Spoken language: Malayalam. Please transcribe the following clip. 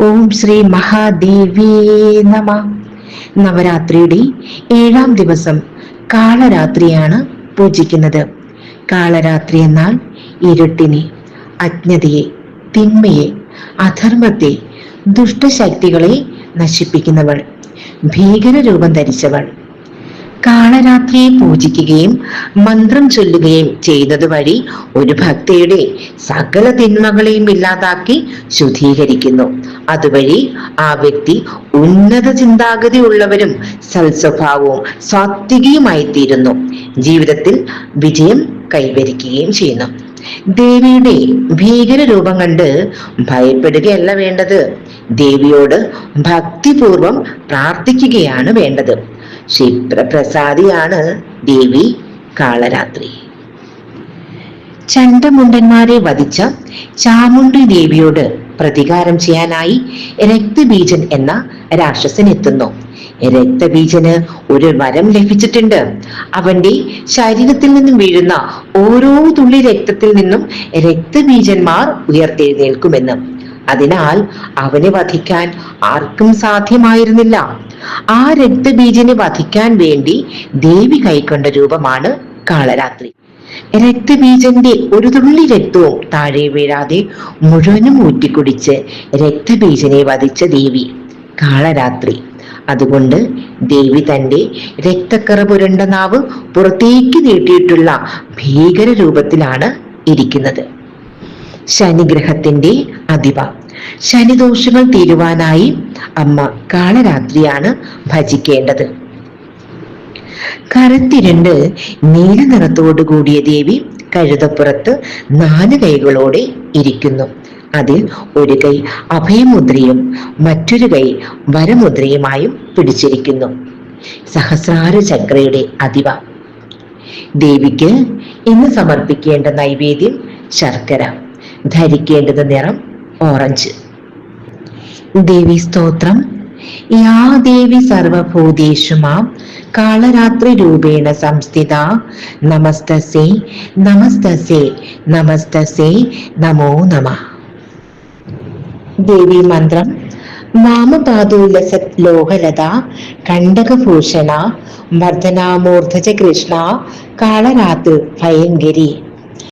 ഓം ശ്രീ മഹാദേവി നമ. നവരാത്രിയുടെ ഏഴാം ദിവസം കാളരാത്രിയാണ് പൂജിക്കുന്നത്. കാളരാത്രി എന്നാൽ ഇരുട്ടിനെ അജ്ഞതയെ തിന്മയെ അധർമ്മത്തെ ദുഷ്ടശക്തികളെ നശിപ്പിക്കുന്നവൾ ഭീകര രൂപം ധരിച്ചവൾ. കാളരാത്രിയെ പൂജിക്കുകയും മന്ത്രം ചൊല്ലുകയും ചെയ്തത് വഴി ഒരു ഭക്തിയുടെ സകല തിന്മകളെയും ഇല്ലാതാക്കി ശുദ്ധീകരിക്കുന്നു. അതുവഴി ആ വ്യക്തി ഉന്നത ചിന്താഗതി ഉള്ളവരും സൽസ്വഭാവവും സാത്വികയുമായി തീരുന്നു ജീവിതത്തിൽ വിജയം കൈവരിക്കുകയും ചെയ്യുന്നു. ദേവിയുടെ ഭീകര രൂപം കണ്ട് ഭയപ്പെടുകയല്ല വേണ്ടത്. ദേവിയോട് ഭക്തിപൂർവം പ്രാർത്ഥിക്കുകയാണ് വേണ്ടത്. ക്ഷിപ്രപ്രസാദിയാണ് ദേവി കാളരാത്രി. ചണ്ടമുണ്ടന്മാരെ വധിച്ച ചാമുണ്ടി ദേവിയോട് പ്രതികാരം ചെയ്യാനായി രക്തബീജൻ എന്ന രാക്ഷസൻ എത്തുന്നു രക്തബീജന് ഒരു വരം ലഭിച്ചിട്ടുണ്ട്. അവന്റെ ശരീരത്തിൽ നിന്നും വീഴുന്ന ഓരോ തുള്ളി രക്തത്തിൽ നിന്നും രക്തബീജന്മാർ ഉയർത്തെഴുന്നേൽക്കുമെന്ന് അതിനാൽ അവനെ വധിക്കാൻ ആർക്കും സാധ്യമായിരുന്നില്ല. ആ രക്തബീജനെ വധിക്കാൻ വേണ്ടി ദേവി കൈക്കൊണ്ട രൂപമാണ് കാളരാത്രി. രക്തബീജന്റെ ഒരു തുള്ളി രക്തവും താഴെ വീഴാതെ മുഴുവനും ഊറ്റിക്കുടിച്ച് രക്തബീജനെ വധിച്ച ദേവി കാളരാത്രി. അതുകൊണ്ട് ദേവി തന്റെ രക്തക്കറ പുരണ്ട നാവ് പുറത്തേക്ക് നീട്ടിയിട്ടുള്ള ഭീകര രൂപത്തിലാണ് ഇരിക്കുന്നത്. ശനിഗ്രഹത്തിന്റെ അധിപ ശനിദോഷങ്ങൾ തീരുവാനായി അമ്മ കാളരാത്രിയാണ് ഭജിക്കേണ്ടത്. കരത്തിരണ്ട് നീല നിറത്തോടു കൂടിയ ദേവി കഴുതപ്പുറത്ത് നാല് കൈകളോടെ ഇരിക്കുന്നു. അതിൽ ഒരു കൈ അഭയമുദ്രയും മറ്റൊരു കൈ വരമുദ്രയുമായും പിടിച്ചിരിക്കുന്നു. സഹസ്രാര ചക്രയുടെ അധിവ ദേവിക്ക് ഇന്ന് സമർപ്പിക്കേണ്ട നൈവേദ്യം ശർക്കര. ധരിക്കേണ്ടത് നിറം ഓറഞ്ച്. ദേവി സ്തോത്രം. യാ ദേവി സർവഭൂതേഷു മാം കാളരാത്രി രൂപേണ സംസ്ഥിത. നമസ്തസേ നമസ്തസേ നമസ്തസേ നമോ നമ. ദേവി മന്ത്രം. വാമപാദോല്ലസ ലോഹലത കണ്ടകഭൂഷണ. മർദ്ദനാമൂർധജ കൃഷ്ണ. കാളരാത്രി ഭയങ്കരി.